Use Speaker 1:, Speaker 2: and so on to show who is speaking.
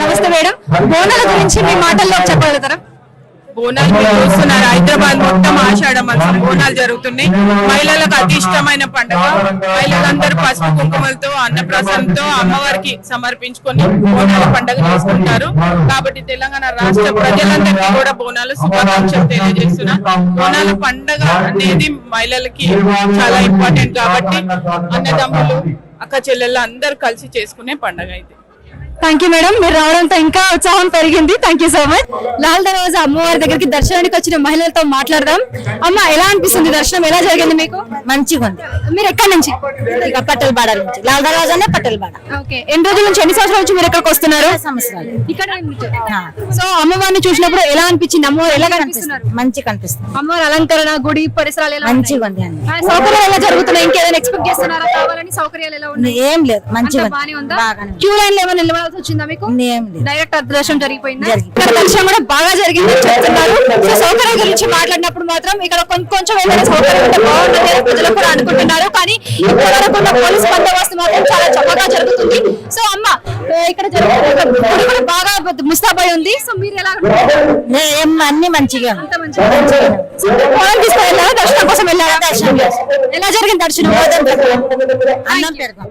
Speaker 1: నమస్తే మేడం. బోనాల గురించి మీ మాటల్లో చెప్పగలుగుతారా?
Speaker 2: బోనాలు మీరు చూస్తున్నారు. హైదరాబాద్ మొత్తం ఆషాఢ మాసం బోనాలు జరుగుతున్నాయి. మహిళలకు అతి ఇష్టమైన పండుగ. మహిళలందరూ పసుపు కుంకుమలతో అన్నప్రసంతో అమ్మవారికి సమర్పించుకొని బోనాల పండుగ చేసుకుంటారు. కాబట్టి తెలంగాణ రాష్ట్ర ప్రజలందరికీ కూడా బోనాలు శుభాకాంక్షలు తెలియజేస్తున్నా. బోనాల పండుగ అనేది మహిళలకి చాలా ఇంపార్టెంట్ కాబట్టి అన్నదమ్ములు అక్క చెల్లెళ్ళు అందరూ కలిసి చేసుకునే పండుగ ఇది
Speaker 1: థ్యాంక్ యూ మేడం మీరు రావడంతో ఇంకా ఉత్సాహం పెరిగింది. Thank you so much Lal Darwaza అమ్మవారి దగ్గరికి దర్శనానికి వచ్చిన మహిళలతో మాట్లాడదాం. అమ్మ ఎలా అనిపిస్తుంది దర్శనం? ఎలా జరిగింది మీకు?
Speaker 3: మంచిగా ఉంది.
Speaker 1: మీరు ఎక్కడి నుంచి?
Speaker 3: ఇక పట్టెల బాడ నుంచి. లాల్ దర్వాజానే పట్టెల బాడ
Speaker 1: ఓకే. ఎన్ని రోజుల నుంచి ఎన్ని సంవత్సరాల నుంచి మీరు ఎక్కడికి వస్తున్నారు?
Speaker 3: సంవత్సరాలు.
Speaker 1: ఇక్కడ. సో అమ్మవారిని చూసినప్పుడు ఎలా అనిపించింది? అమ్మవారు ఎలా కనిపిస్తున్నారు?
Speaker 3: మంచిగా కనిపిస్తుంది.
Speaker 1: అమ్మవారి అలంకరణ గుడి పరిసరాలు
Speaker 3: మంచిగా? ఉంది
Speaker 1: సౌకర్యాలు ఎలా జరుగుతున్నాయి? సౌకర్యాలు ఎలా ఉన్నాయి?
Speaker 3: ఏం లేదు మంచిగా బాగానే ఉంది.
Speaker 1: క్యూ లైన్లో ఏమైనా నిలబడాల్సి వచ్చిందా మీకు?
Speaker 3: ఏం లేదు.
Speaker 1: డైరెక్ట్ దర్శనం జరిగిపోయిందా. ఇక్కడ దర్శనం కూడా బాగా జరిగింది చెప్తున్నారు. సో సౌకర్యం గురించి మాట్లాడినప్పుడు మాత్రం ఇక్కడ కొం- కొంచెం ఏదైనా సౌకర్యం ఉంటే బాగుంటుంది అని ప్రజలు కూడా అనుకుంటున్నారు. కానీ వరకు ఉన్న పోలీస్ బందోబస్తు మాత్రం చాలా చక్కగా జరుగుతుంది. సో అమ్మ ఏ, ఇక్కడ జరుగుతున్న గుడి కూడా బాగా ముస్తాబై ఉంది. సో మీరు ఎలా
Speaker 3: ఏ- ఏం అన్ని మంచిగా ఉంది.
Speaker 1: అంత మంచిగా సో మీరు పొలం తీసుకుని వెళ్ళారా దర్శనం కోసం వెళ్ళారా దర్శనం ఎలా జరిగింది దర్శనం
Speaker 3: అన్నం పెడతాం